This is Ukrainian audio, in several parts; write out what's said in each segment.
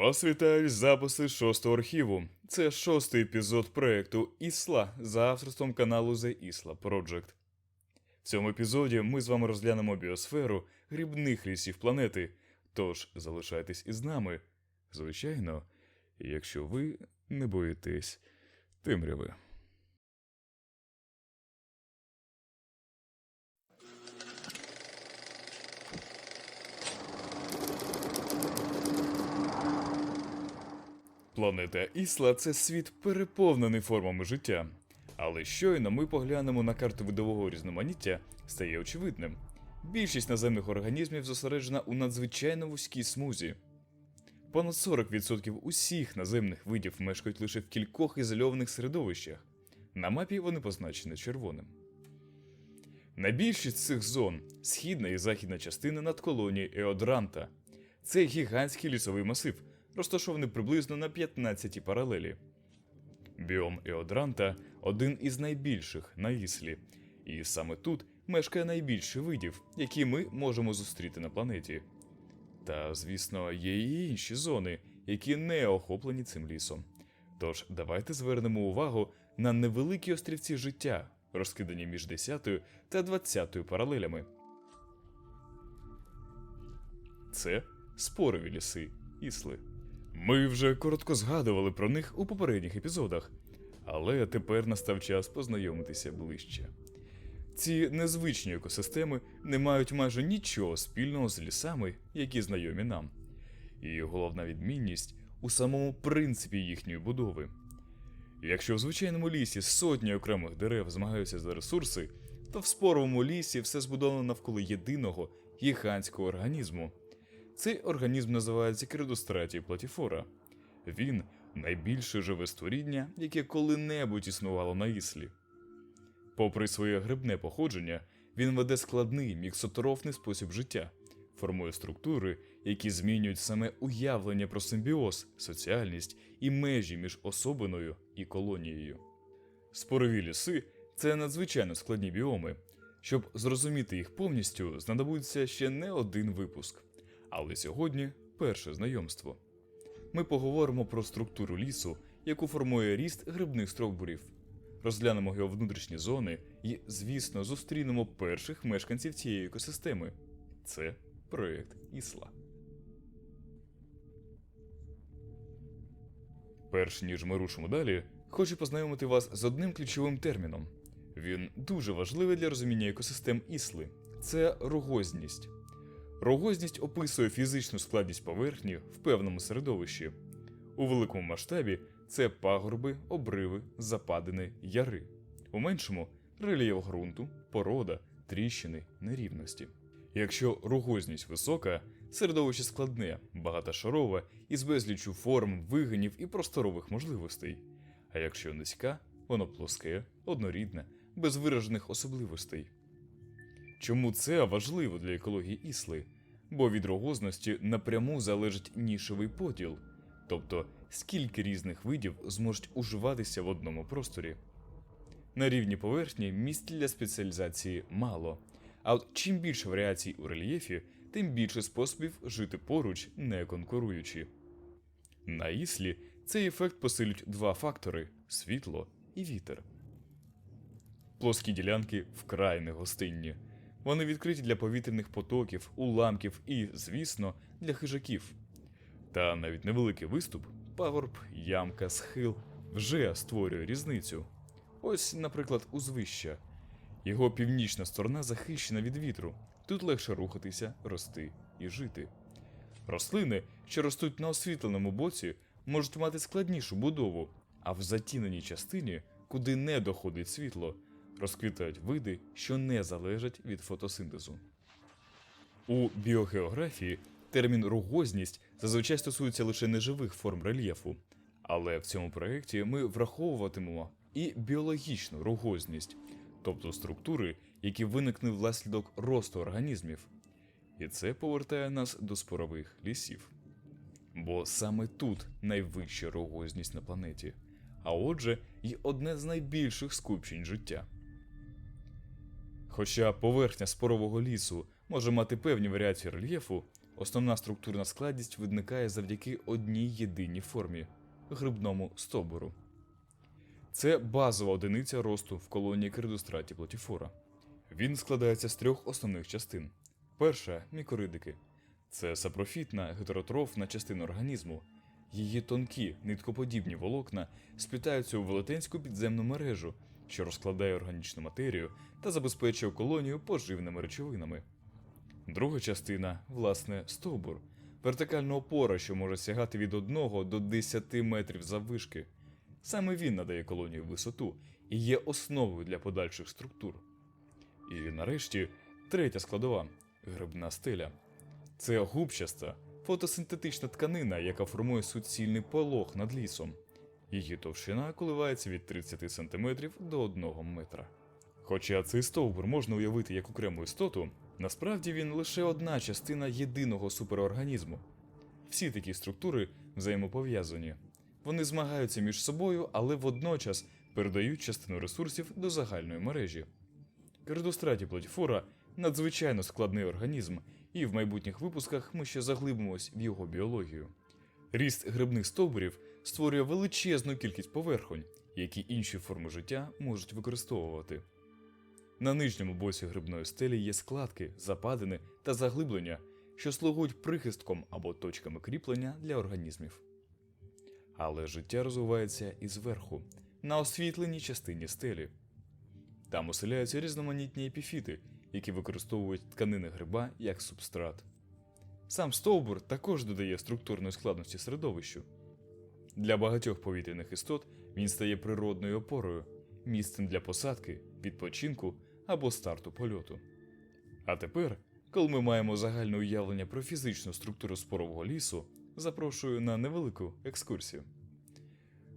Вас вітають записи шостого архіву. Це шостий епізод проекту Ісла за авторством каналу The Isla Project. В цьому епізоді ми з вами розглянемо біосферу грибних лісів планети. Тож залишайтесь із нами. Звичайно, якщо ви не боїтесь темряви. Планета Ісла це світ переповнений формами життя. Але щойно ми поглянемо на карту видового різноманіття, стає очевидним. Більшість наземних організмів зосереджена у надзвичайно вузькій смузі. Понад 40% усіх наземних видів мешкають лише в кількох ізольованих середовищах. На мапі вони позначені червоним. Найбільшість цих зон східна і західна частина над колонією Еодранта. Це гігантський лісовий масив, розташований приблизно на 15 паралелі. Біом Еодранта один із найбільших на Іслі, і саме тут мешкає найбільше видів, які ми можемо зустріти на планеті. Та, звісно, є і інші зони, які не охоплені цим лісом. Тож давайте звернемо увагу на невеликі острівці життя, розкидані між 10 та 20 паралелями. Це спорові ліси Ісли. Ми вже коротко згадували про них у попередніх епізодах, але тепер настав час познайомитися ближче. Ці незвичні екосистеми не мають майже нічого спільного з лісами, які знайомі нам. І головна відмінність у самому принципі їхньої будови. Якщо в звичайному лісі сотні окремих дерев змагаються за ресурси, то в споровому лісі все збудовано навколо єдиного гігантського організму. Цей організм називається Кридостратій платіфора. Він найбільше живе створіння, яке коли-небудь існувало на Іслі. Попри своє грибне походження, він веде складний міксотрофний спосіб життя, формує структури, які змінюють саме уявлення про симбіоз, соціальність і межі між особиною і колонією. Спорові ліси це надзвичайно складні біоми. Щоб зрозуміти їх повністю, знадобиться ще не один випуск. Але сьогодні перше знайомство. Ми поговоримо про структуру лісу, яку формує ріст грибних стовбурів. Розглянемо його внутрішні зони і, звісно, зустрінемо перших мешканців цієї екосистеми. Це проєкт Ісла. Перш ніж ми рушимо далі, хочу познайомити вас з одним ключовим терміном. Він дуже важливий для розуміння екосистем Ісли це рогозність. Рогозність описує фізичну складність поверхні в певному середовищі. У великому масштабі це пагорби, обриви, западини, яри. У меншому рельєф ґрунту, порода, тріщини, нерівності. Якщо рогозність висока, середовище складне, багатошарове із безлічю форм, вигинів і просторових можливостей. А якщо низька, воно плоске, однорідне, без виражених особливостей. Чому це важливо для екології Ісли? Бо від рогозності напряму залежить нішевий поділ, тобто скільки різних видів зможуть уживатися в одному просторі. На рівні поверхні місць для спеціалізації мало, а от чим більше варіацій у рельєфі, тим більше способів жити поруч, не конкуруючи. На Іслі цей ефект посилюють два фактори світло і вітер. Плоскі ділянки вкрай негостинні. Вони відкриті для повітряних потоків, уламків і, звісно, для хижаків. Та навіть невеликий виступ, пагорб, ямка, схил вже створює різницю. Ось, наприклад, узвища. Його північна сторона захищена від вітру. Тут легше рухатися, рости і жити. Рослини, що ростуть на освітленому боці, можуть мати складнішу будову, а в затіненій частині, куди не доходить світло, розквітають види, що не залежать від фотосинтезу. У біогеографії термін ругозність зазвичай стосується лише неживих форм рельєфу, але в цьому проєкті ми враховуватимемо і біологічну ругозність, тобто структури, які виникли внаслідок росту організмів. І це повертає нас до спорових лісів. Бо саме тут найвища ругозність на планеті, а отже, й одне з найбільших скупчень життя. Хоча поверхня спорового лісу може мати певні варіації рельєфу, Основна структурна складність виникає завдяки одній єдиній формі грибному стовбуру. Це базова одиниця росту в колонії кердостраті платіфора. Він складається з трьох основних частин. Перша мікоридики. Це сапрофітна гетеротрофна частина організму. Її тонкі, ниткоподібні волокна сплітаються у велетенську підземну мережу, що розкладає органічну матерію та забезпечує колонію поживними речовинами. Друга частина, власне, стовбур, вертикальна опора, що може сягати від 1 до 10 метрів заввишки. Саме він надає колонії висоту і є основою для подальших структур. І нарешті третя складова грибна стеля. Це губчаста, фотосинтетична тканина, яка формує суцільний полог над лісом. Її товщина коливається від 30 см до 1 метра. Хоча цей стовбур можна уявити як окрему істоту, насправді він лише одна частина єдиного суперорганізму. Всі такі структури взаємопов'язані. Вони змагаються між собою, але водночас передають частину ресурсів до загальної мережі. Кердостраті платіфора надзвичайно складний організм, і в майбутніх випусках ми ще заглибимось в його біологію. Ріст грибних стовбурів створює величезну кількість поверхонь, які інші форми життя можуть використовувати. На нижньому боці грибної стелі є складки, западини та заглиблення, що слугують прихистком або точками кріплення для організмів. Але життя розвивається і зверху, на освітленій частині стелі. Там оселяються різноманітні епіфіти, які використовують тканини гриба як субстрат. Сам стовбур також додає структурної складності середовищу. Для багатьох повітряних істот він стає природною опорою, місцем для посадки, відпочинку або старту польоту. А тепер, коли ми маємо загальне уявлення про фізичну структуру спорового лісу, запрошую на невелику екскурсію.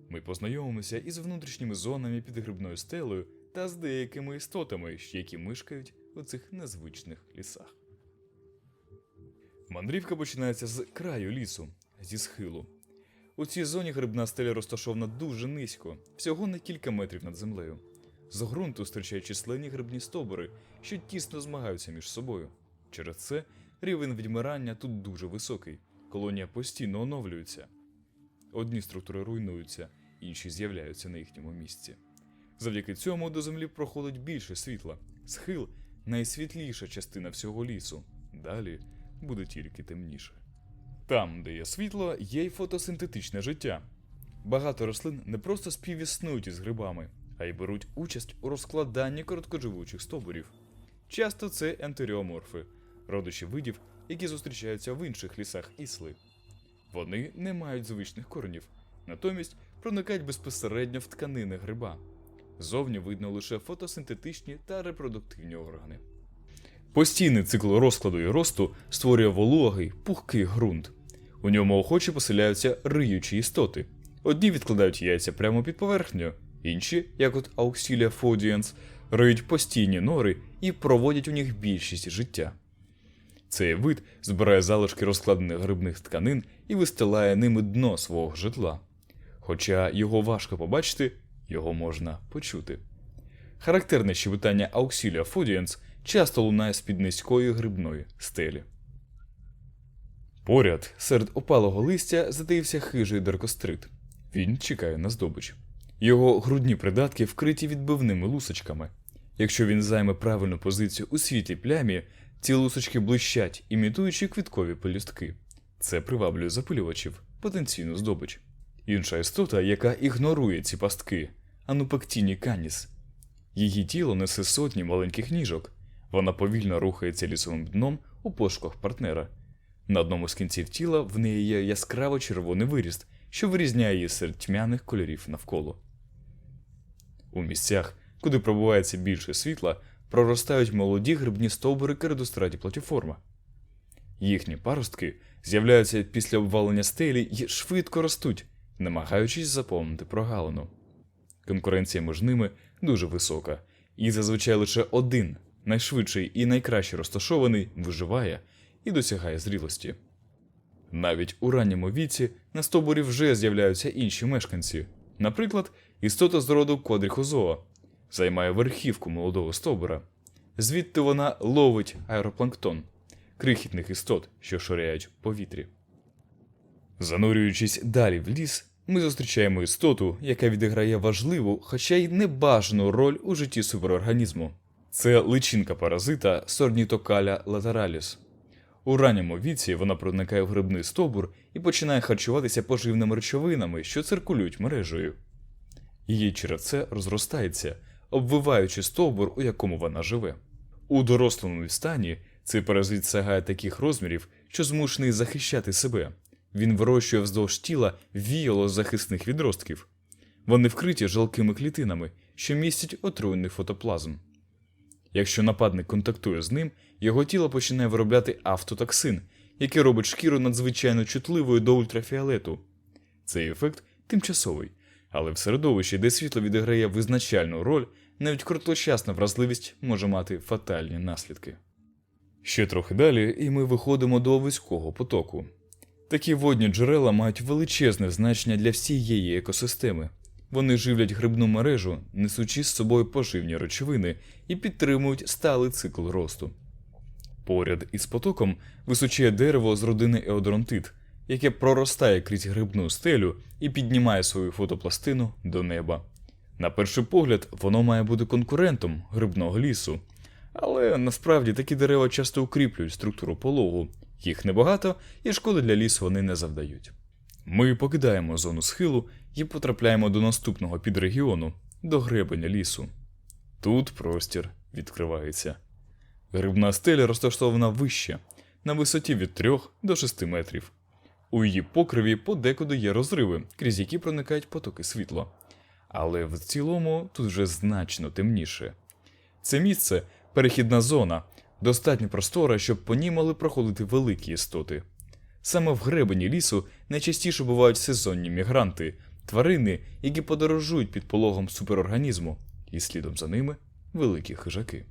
Ми познайомимося із внутрішніми зонами під грибною стелею та з деякими істотами, які мешкають у цих незвичних лісах. Мандрівка починається з краю лісу, зі схилу. У цій зоні грибна стеля розташована дуже низько, всього на кілька метрів над землею. З ґрунту стирчають численні грибні стовбури, що тісно змагаються між собою. Через це рівень відмирання тут дуже високий, колонія постійно оновлюється. Одні структури руйнуються, інші з'являються на їхньому місці. Завдяки цьому до землі проходить більше світла. Схил найсвітліша частина всього лісу. Далі буде тільки темніше. Там, де є світло, є й фотосинтетичне життя. Багато рослин не просто співіснують із грибами, а й беруть участь у розкладанні короткоживучих стовбурів. Часто це ентеріоморфи, родичі видів, які зустрічаються в інших лісах ісли. Вони не мають звичних коренів, натомість проникають безпосередньо в тканини гриба. Зовні видно лише фотосинтетичні та репродуктивні органи. Постійний цикл розкладу і росту створює вологий, пухкий ґрунт. У ньому охоче поселяються риючі істоти. Одні відкладають яйця прямо під поверхнею, інші, як от Auxilia fodiens, риють постійні нори і проводять у них більшість життя. Цей вид збирає залишки розкладених грибних тканин і вистилає ними дно свого житла. Хоча його важко побачити, його можна почути. Характерне щебетання Auxilia fodiens часто лунає з-під низької грибної стелі. Поряд, серед опалого листя, затаївся хижий деркострит. Він чекає на здобич. Його грудні придатки вкриті відбивними лусочками. Якщо він займе правильну позицію у світлій плямі, ці лусочки блищать, імітуючи квіткові пелюстки. Це приваблює запилювачів, потенційну здобич. Інша істота, яка ігнорує ці пастки, анупектіні каніс. Її тіло несе сотні маленьких ніжок. Вона повільно рухається лісовим дном у пошуках партнера. На одному з кінців тіла в неї є яскраво червоний виріст, що вирізняє її серед тьмяних кольорів навколо. У місцях, куди пробувається більше світла, проростають молоді грибні стовбури кердостраті платіформа. Їхні паростки з'являються після обвалення стелі і швидко ростуть, намагаючись заповнити прогалину. Конкуренція між ними дуже висока, і зазвичай лише один, найшвидший і найкраще розташований, виживає і досягає зрілості. Навіть у ранньому віці на стовбурі вже з'являються інші мешканці. Наприклад, істота з роду квадріхозоа займає верхівку молодого стовбура. Звідти вона ловить аеропланктон. крихітних істот, що ширяють в повітрі. Занурюючись далі в ліс, ми зустрічаємо істоту, яка відіграє важливу, хоча й небажану роль у житті суперорганізму. Це личинка паразита Сорнітокаля латераліс. У ранньому віці вона проникає в грибний стовбур і починає харчуватися поживними речовинами, що циркулюють мережею. Її черевце розростається, обвиваючи стовбур, у якому вона живе. У дорослому стані цей паразит сягає таких розмірів, що змушений захищати себе. Він вирощує вздовж тіла віяло захисних відростків. Вони вкриті жалкими клітинами, що містять отруєний фотоплазм. Якщо нападник контактує з ним, його тіло починає виробляти автотоксин, який робить шкіру надзвичайно чутливою до ультрафіолету. Цей ефект тимчасовий, але в середовищі, де світло відіграє визначальну роль, навіть короткочасна вразливість може мати фатальні наслідки. Ще трохи далі, і ми виходимо до вузького потоку. Такі водні джерела мають величезне значення для всієї екосистеми. Вони живлять грибну мережу, несучи з собою поживні речовини і підтримують сталий цикл росту. Поряд із потоком височіє дерево з родини еодронтит, яке проростає крізь грибну стелю і піднімає свою фотопластину до неба. На перший погляд, воно має бути конкурентом грибного лісу, але насправді такі дерева часто укріплюють структуру пологу, їх небагато і шкоди для лісу вони не завдають. Ми покидаємо зону схилу і потрапляємо до наступного підрегіону, до гребеня лісу. Тут простір відкривається. Грибна стеля розташована вище, на висоті від 3 до 6 метрів. У її покриві подекуди є розриви, крізь які проникають потоки світла. Але в цілому тут вже значно темніше. Це місце перехідна зона, достатньо простора, щоб по ній могли проходити великі істоти. Саме в гребені лісу найчастіше бувають сезонні мігранти, тварини, які подорожують під пологом суперорганізму, і слідом за ними великі хижаки.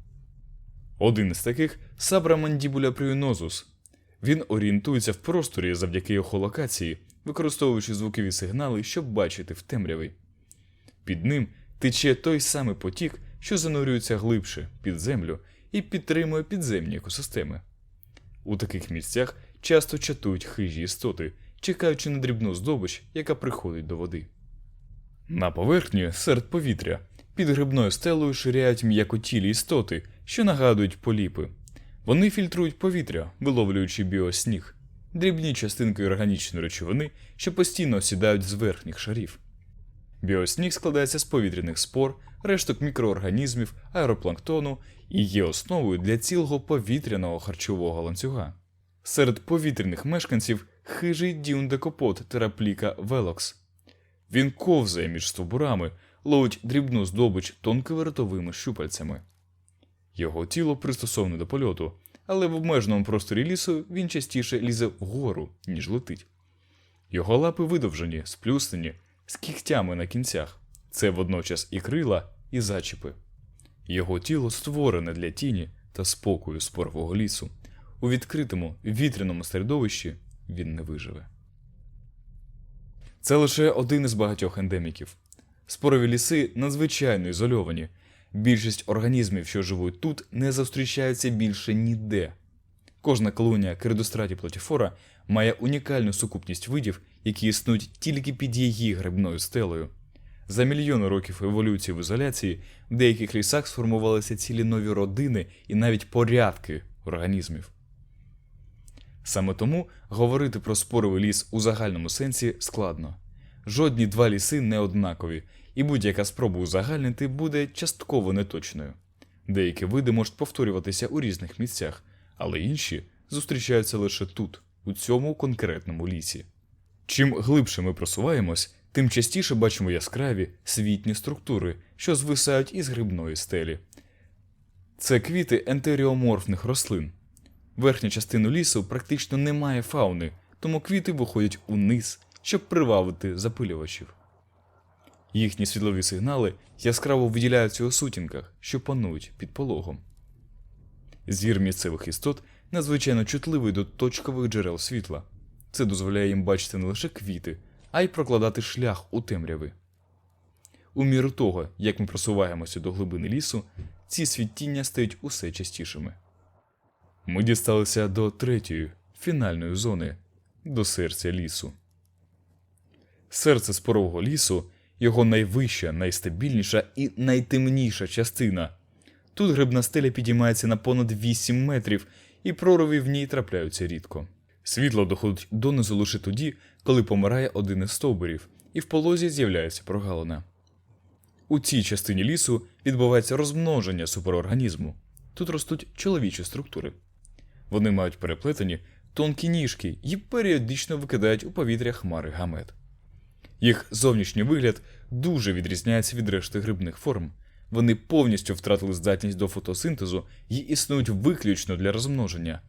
Один із таких сабра мандібуля прюнозус. Він орієнтується в просторі завдяки ехолокації, використовуючи звукові сигнали, щоб бачити в темряві. Під ним тече той самий потік, що занурюється глибше під землю і підтримує підземні екосистеми. У таких місцях часто чатують хижі істоти, чекаючи на дрібну здобич, яка приходить до води. На поверхні, серед повітря, під грибною стелею ширяють м'якотілі істоти, що нагадують поліпи. Вони фільтрують повітря, виловлюючи біосніг, дрібні частинки органічної речовини, що постійно осідають з верхніх шарів. Біосніг складається з повітряних спор, решток мікроорганізмів, аеропланктону і є основою для цілого повітряного харчового ланцюга. Серед повітряних мешканців хижий діундекопод терапліка велокс. Він ковзає між стовбурами, ловить дрібну здобич тонкими ротовими щупальцями. Його тіло пристосоване до польоту, але в обмеженому просторі лісу він частіше лізе вгору, ніж летить. Його лапи видовжені, сплюснені, з кігтями на кінцях. Це водночас і крила, і зачіпи. Його тіло створене для тіні та спокою спорового лісу. У відкритому вітряному середовищі він не виживе. Це лише один із багатьох ендеміків. Спорові ліси надзвичайно ізольовані. Більшість організмів, що живуть тут, не зустрічаються більше ніде. Кожна колонія кердостраті платіфора має унікальну сукупність видів, які існують тільки під її грибною стелею. За мільйони років еволюції в ізоляції в деяких лісах сформувалися цілі нові родини і навіть порядки організмів. Саме тому говорити про споровий ліс у загальному сенсі складно. Жодні два ліси не однакові, і будь-яка спроба узагальнити буде частково неточною. Деякі види можуть повторюватися у різних місцях, але інші зустрічаються лише тут, у цьому конкретному лісі. Чим глибше ми просуваємось, тим частіше бачимо яскраві світні структури, що звисають із грибної стелі. Це квіти ентеріоморфних рослин. Верхня частина лісу практично не має фауни, тому квіти виходять униз, щоб привабити запилювачів. Їхні світлові сигнали яскраво виділяються у сутінках, що панують під пологом. Зір місцевих істот надзвичайно чутливий до точкових джерел світла. Це дозволяє їм бачити не лише квіти, а й прокладати шлях у темряви. У міру того, як ми просуваємося до глибини лісу, ці світіння стають усе частішими. Ми дісталися до третьої, фінальної зони, до серця лісу. Серце спорового лісу його найвища, найстабільніша і найтемніша частина. Тут грибна стеля підіймається на понад 8 метрів, і прориви в ній трапляються рідко. Світло доходить донизу лише тоді, коли помирає один із стовбурів, і в полозі з'являється прогалина. У цій частині лісу відбувається розмноження суперорганізму. Тут ростуть чоловічі структури. Вони мають переплетені тонкі ніжки і періодично викидають у повітря хмари гамет. Їх зовнішній вигляд дуже відрізняється від решти грибних форм. Вони повністю втратили здатність до фотосинтезу і існують виключно для розмноження.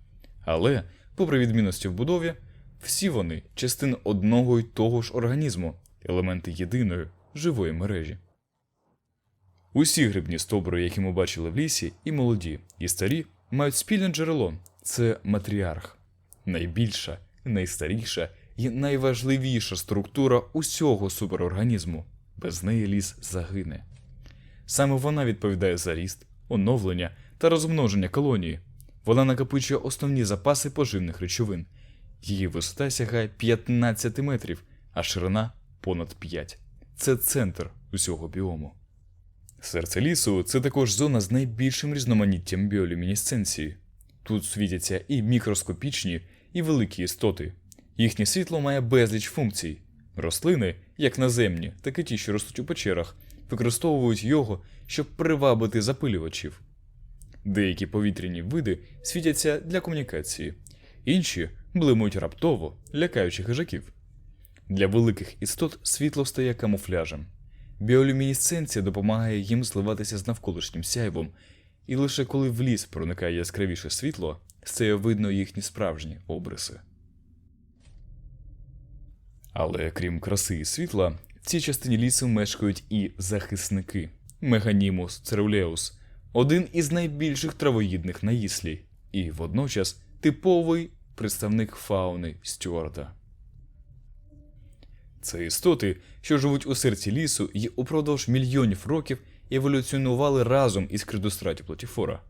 Але, попри відмінності в будові, всі вони частини одного й того ж організму, елементи єдиної живої мережі. Усі грибні стовбури, які ми бачили в лісі, і молоді, і старі, мають спільне джерело це матріарх, найбільша, найстаріша і найважливіша структура усього суперорганізму. Без неї ліс загине. Саме вона відповідає за ріст, оновлення та розмноження колонії. Вона накопичує основні запаси поживних речовин. Її висота сягає 15 метрів, а ширина понад 5. Це центр усього біому. Серце лісу це також зона з найбільшим різноманіттям біолюмінесценції. Тут світяться і мікроскопічні, і великі істоти. Їхнє світло має безліч функцій. Рослини, як наземні, так і ті, що ростуть у печерах, використовують його, щоб привабити запилювачів. Деякі повітряні види світяться для комунікації, інші блимуть раптово, лякаючи хижаків. Для великих істот світло стає камуфляжем. Біолюмінесценція допомагає їм зливатися з навколишнім сяйвом, і лише коли в ліс проникає яскравіше світло, стає видно їхні справжні обриси. Але крім краси і світла, в цій частині лісу мешкають і захисники Меганімус церулеус, один із найбільших травоїдних наїслій, і водночас типовий представник фауни Стюарта. Це істоти, що живуть у серці лісу і упродовж мільйонів років еволюціонували разом із кридостраті платіфора.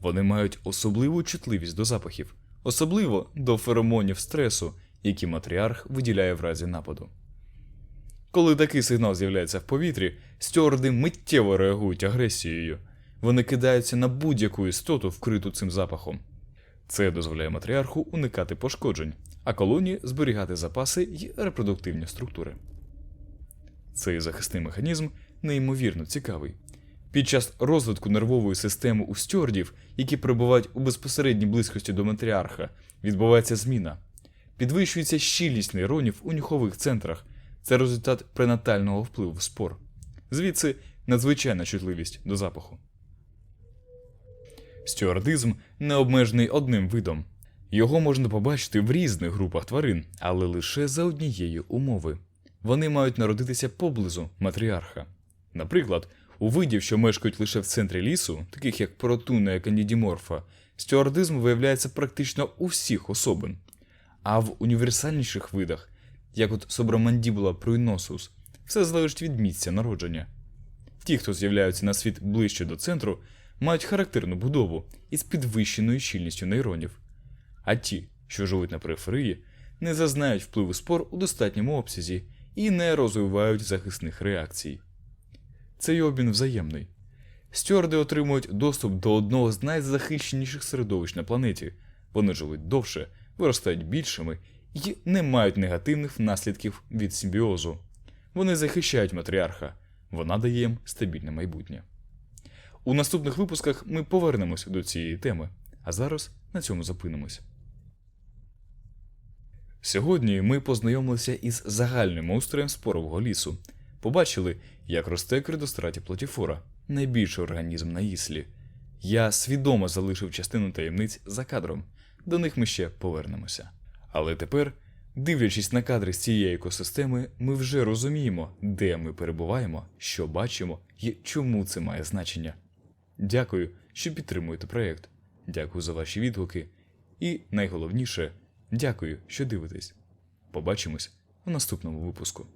Вони мають особливу чутливість до запахів, особливо до феромонів стресу, які матріарх виділяє в разі нападу. Коли такий сигнал з'являється в повітрі, стюарди миттєво реагують агресією. Вони кидаються на будь-яку істоту, вкриту цим запахом. Це дозволяє матріарху уникати пошкоджень, а колонії зберігати запаси й репродуктивні структури. Цей захисний механізм неймовірно цікавий. Під час розвитку нервової системи у стюардів, які перебувають у безпосередній близькості до матріарха, відбувається зміна. Підвищується щільність нейронів у нюхових центрах. Це результат пренатального впливу в спор. Звідси надзвичайна чутливість до запаху. Стюардизм не обмежений одним видом. Його можна побачити в різних групах тварин, але лише за однієї умови. Вони мають народитися поблизу матріарха. Наприклад, у видів, що мешкають лише в центрі лісу, таких як протуна і кандідіморфа, стюардизм виявляється практично у всіх особин. А в універсальніших видах, як от собромандібула пруйносус, все залежить від місця народження. Ті, хто з'являються на світ ближче до центру, мають характерну будову із підвищеною щільністю нейронів. А ті, що живуть на периферії, не зазнають впливу спор у достатньому обсязі і не розвивають захисних реакцій. Цей обмін взаємний. Стюарди отримують доступ до одного з найзахищеніших середовищ на планеті. Вони живуть довше, виростають більшими і не мають негативних наслідків від симбіозу. Вони захищають матріарха, вона дає їм стабільне майбутнє. У наступних випусках ми повернемося до цієї теми, а зараз на цьому зупинимось. Сьогодні ми познайомилися із загальним устроєм спорового лісу, побачили, як росте кридостраті платіфора, найбільший організм на іслі. Я свідомо залишив частину таємниць за кадром, до них ми ще повернемося. Але тепер, дивлячись на кадри з цієї екосистеми, ми вже розуміємо, де ми перебуваємо, що бачимо і чому це має значення. Дякую, що підтримуєте проєкт. Дякую за ваші відгуки. І найголовніше, дякую, що дивитесь. Побачимось у наступному випуску.